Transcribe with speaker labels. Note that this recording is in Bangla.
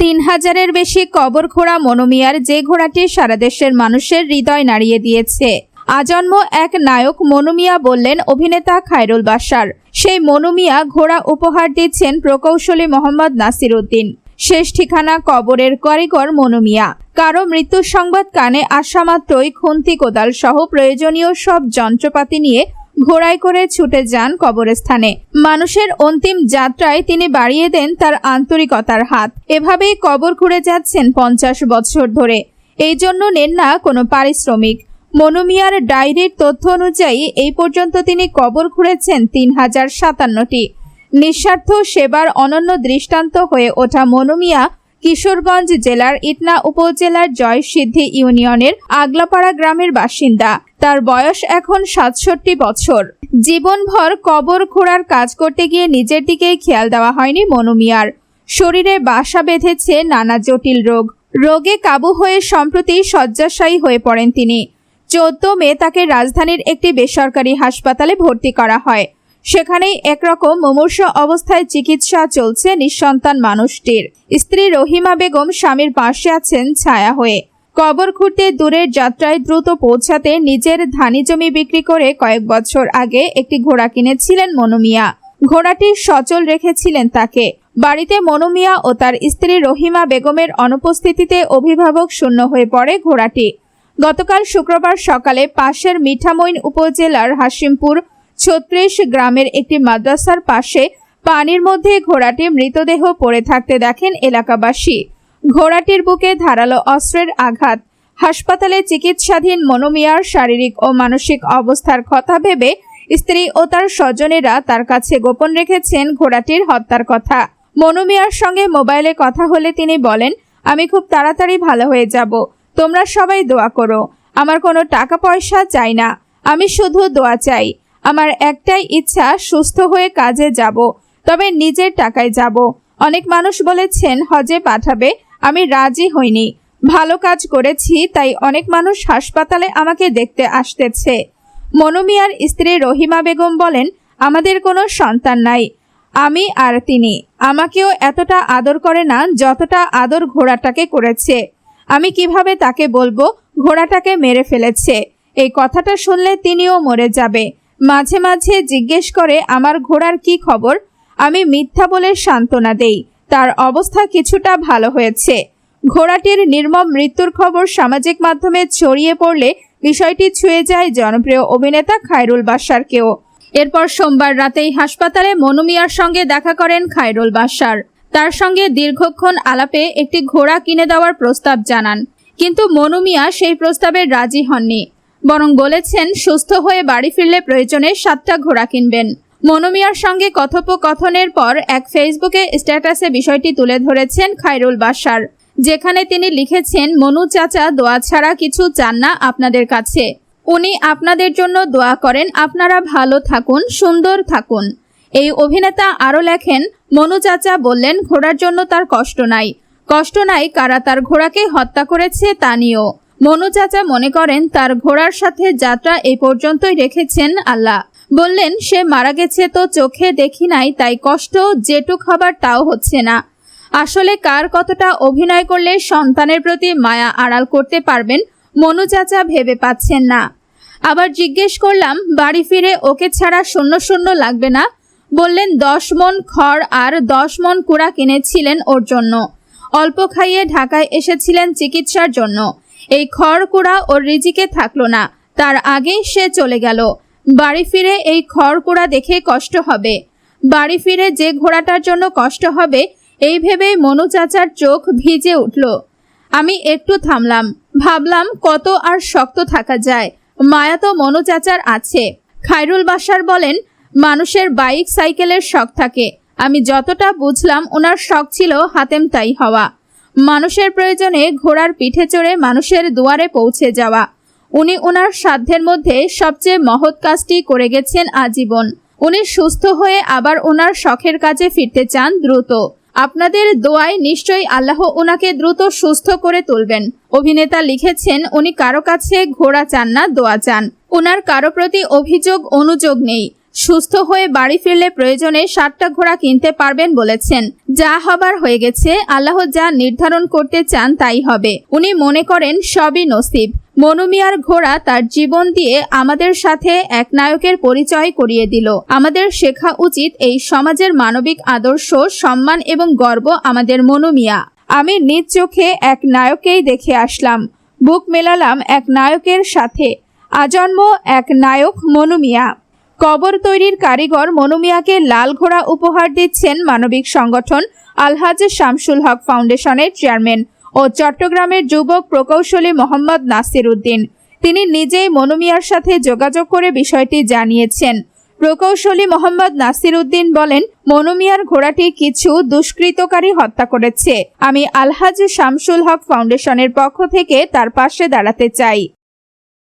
Speaker 1: তিন হাজারের বেশি কবর ঘোড়া মনোমিয়ার যে ঘোড়াটি সারা দেশের মানুষের হৃদয় নাড়িয়ে দিয়েছে। আজন্ম এক নায়ক মনুমিয়া বললেন অভিনেতা খায়রুল বাসার সেই মনুমিয়া ঘোড়া উপহার দিচ্ছেন প্রকৌশলী মোহাম্মদ নাসির উদ্দিন শেষ ঠিকানা কবরের কারিগর মনুমিয়া। কারও মৃত্যুর সংবাদ কানে আসা মাত্রই খুন্তি কোদাল সহ প্রয়োজনীয় সব যন্ত্রপাতি নিয়ে ঘোড়ায় করে ছুটে যান কবরস্থানে। মানুষের অন্তিম যাত্রায় তিনি বাড়িয়ে দেন তার আন্তরিকতার হাত। এভাবেই কবর ঘুরে যাচ্ছেন পঞ্চাশ বছর ধরে। এই জন্য নেন না কোনো পারিশ্রমিক। মনুমিয়ার ডায়েরির তথ্য অনুযায়ী এই পর্যন্ত তিনি কবর ঘুরেছেন তিন হাজার সাতান্নটি। নিঃস্বার্থ সেবার অনন্য দৃষ্টান্ত হয়ে ওঠা মনুমিয়া কিশোরগঞ্জ জেলার ইটনা উপজেলার জয়সিদ্ধি ইউনিয়নের আগলাপাড়া গ্রামের বাসিন্দা। তার বয়স এখন সাতষট্টি বছর। জীবনভর কবর খোঁড়ার কাজ করতে গিয়ে নিজের দিকেই খেয়াল দেওয়া হয়নি মনুমিয়ার শরীরে বাসা বেঁধেছে নানা জটিল রোগ। রোগে কাবু হয়ে সম্প্রতি শয্যাশায়ী হয়ে পড়েন তিনি। চোদ্দ মে তাকে রাজধানীর একটি বেসরকারি হাসপাতালে ভর্তি করা হয়। সেখানেই একরকম মুমূর্ষ অবস্থায় চিকিৎসা চলছে নিঃসন্তান মানুষটির। স্ত্রী রহিমা বেগম স্বামীর পাশে আছেন ছায়া হয়ে। কবর খুঁড়তে দূরের যাত্রায় দ্রুত পৌঁছাতে নিজের ধানি জমি বিক্রি করে কয়েক বছর আগে একটি ঘোড়া কিনেছিলেন মনুমিয়া ঘোড়াটি সচল রেখেছিলেন তাকে। বাড়িতে মনুমিয়া ও তার স্ত্রী রহিমা বেগমের অনুপস্থিতিতে অভিভাবক শূন্য হয়ে পড়ে ঘোড়াটি। গতকাল শুক্রবার সকালে পাশের মিঠামইন উপজেলার হাসিমপুর ছত্রিশ গ্রামের একটি মাদ্রাসার পাশে পানির মধ্যে ঘোড়াটি মৃতদেহ পড়ে থাকতে দেখেন এলাকাবাসী। ঘোড়াটির বুকে ধারালো অস্ত্রের আঘাত। হাসপাতালে চিকিৎসাধীন মনোমিয়ার শারীরিক ও মানসিক অবস্থার কথা ভেবে স্ত্রী ও তার স্বজনেরা তার কাছে গোপন রেখেছেন ঘোড়াটির হত্যার কথা। মনোমিয়ার সঙ্গে মোবাইলে কথা হলে তিনি বলেন, আমি খুব তাড়াতাড়ি ভালো হয়ে যাব। তোমরা সবাই দোয়া করো। আমার কোনো টাকা পয়সা চাই না। আমি শুধু দোয়া চাই। আমার একটাই ইচ্ছা, সুস্থ হয়ে কাজে যাব, তবে নিজের টাকায় যাব। অনেক মানুষ বলেছেন, হজে পাঠাবে, আমি রাজি হইনি। ভালো কাজ করেছি, তাই অনেক মানুষ হাসপাতালে আমাকে দেখতে আসতেছে। মনুমিয়ার স্ত্রী রহিমা বেগম বলেন, আমাদের কোনো সন্তান নাই, আমি আর তিনি। আমাকেও এতটা আদর করে না, যতটা আদর ঘোড়াটাকে করেছে। আমি কীভাবে তাকে বলব, ঘোড়াটাকে মেরে ফেলেছে। এই কথাটা শুনলে তিনিও মরে যাবে। মাঝে মাঝে জিজ্ঞেস করে, আমার ঘোড়ার কি খবর? আমি মিথ্যা বলে সান্ত্বনা দেই। তার অবস্থা কিছুটা ভালো হয়েছে। ঘোড়াটির নির্মম মৃত্যুর খবর সামাজিক মাধ্যমে ছড়িয়ে পড়লে বিষয়টি ছুঁয়ে যায় জনপ্রিয় অভিনেতা খায়রুল বাসারকেও এরপর সোমবার রাতেই হাসপাতালে মনুমিয়ার সঙ্গে দেখা করেন খায়রুল বাসার তার সঙ্গে দীর্ঘক্ষণ আলাপে একটি ঘোড়া কিনে দেওয়ার প্রস্তাব জানান। কিন্তু মনুমিয়া সেই প্রস্তাবে রাজি হননি। বরং বলেছেন, সুস্থ হয়ে বাড়ি ফিরলে প্রয়োজনে সাতটা ঘোড়া কিনবেন। মনোমিয়ার সঙ্গে কথোপকথনের পর এক ফেসবুকে স্ট্যাটাসে বিষয়টি তুলে ধরেছেন খায়রুল বাসার যেখানে তিনি লিখেছেন, মনু চাচা, দোয়া ছাড়া কিছু চান না আপনাদের কাছে। উনি আপনাদের জন্য দোয়া করেন, আপনারা ভালো থাকুন, সুন্দর থাকুন। এই অভিনেতা আরও লেখেন, মনু চাচা বললেন, ঘোড়ার জন্য তার কষ্ট নাই। কষ্ট নাই কারা তার ঘোড়াকে হত্যা করেছে তা নিয়েও। মনু চাচা মনে করেন, তার ঘোড়ার সাথে যাত্রা এই পর্যন্তই রেখেছেন আল্লাহ। বললেন, সে মারা গেছে তো চোখে দেখি নাই, তাই কষ্ট যেটুক হবার তাও হচ্ছে না। আসলে কার কতটা অভিনয় করলে সন্তানের প্রতি মায়া আড়াল করতে পারবেন, মনু চাচা ভেবে পাচ্ছেন না। আবার জিজ্ঞেস করলাম, বাড়ি ফিরে ওকে ছাড়া শূন্য শূন্য লাগবে না? বললেন, দশ মন খড় আর দশ মন কুড়া কিনেছিলেন ওর জন্য। অল্প খাইয়ে ঢাকায় এসেছিলেন চিকিৎসার জন্য। এই খড় কুড়া ওর রিজিকে থাকল না। তার আগেই সে চলে গেল। বাড়ি ফিরে এই খড়কুড়া দেখে কষ্ট হবে। বাড়ি ফিরে যে ঘোড়াটার জন্য কষ্ট হবে, এই ভেবেই মনু চাচার চোখ ভিজে উঠল। আমি একটু থামলাম। ভাবলাম কত আর শক্ত থাকা যায়। মায়া তো মনু চাচার আছে। খায়রুল বাসার বলেন, মানুষের বাইক সাইকেলের শখ থাকে। আমি যতটা বুঝলাম, ওনার শখ ছিল হাতেম তাই হওয়া। মানুষের প্রয়োজনে ঘোড়ার পিঠে চড়ে মানুষের দুয়ারে পৌঁছে যাওয়া। উনি ওনার সাধ্যের মধ্যে সবচেয়ে মহৎ কাজটি করে গেছেন আজীবন। উনি সুস্থ হয়ে আবার ওনার শখের কাজে ফিরতে চান দ্রুত। আপনাদের দোয়ায় নিশ্চয়ই আল্লাহ ওনাকে দ্রুত সুস্থ করে তুলবেন। অভিনেতা লিখেছেন, উনি কারও কাছে ঘোড়া চান না, দোয়া চান। ওনার কারও প্রতি অভিযোগ, অনুযোগ নেই। সুস্থ হয়ে বাড়ি ফিরলে প্রয়োজনে সাতটা ঘোড়া কিনতে পারবেন বলেছেন। যা হবার হয়ে গেছে, আল্লাহ যা নির্ধারণ করতে চান তাই হবে। উনি মনে করেন, সবই নসিব। মনুমিয়ার ঘোড়া তার জীবন দিয়ে আমাদের সাথে এক নায়কের পরিচয় করিয়ে দিল। আমাদের শেখা উচিত এই সমাজের মানবিক আদর্শ, সম্মান এবং গর্ব আমাদের মনুমিয়া আমি নিজ চোখে এক নায়ককেই দেখে আসলাম। বুক মেলালাম এক নায়কের সাথে। আজন্ম এক নায়ক মনুমিয়া কবর তৈরির কারিগর মনুমিয়াকে লাল ঘোড়া উপহার দিচ্ছেন মানবিক সংগঠন আলহাজ শামসুল হক ফাউন্ডেশনের চেয়ারম্যান ও চট্টগ্রামের যুবক প্রকৌশলী মোহাম্মদ নাসির উদ্দিন। তিনি নিজেই মনুমিয়ার সাথে যোগাযোগ করে বিষয়টি জানিয়েছেন। প্রকৌশলী মোহাম্মদ নাসির উদ্দিন বলেন মনুমিয়ার ঘোড়াটি কিছু দুষ্কৃতকারী হত্যা করেছে। আমি আলহাজ শামসুল হক ফাউন্ডেশনের পক্ষ থেকে তার পাশে দাঁড়াতে চাই।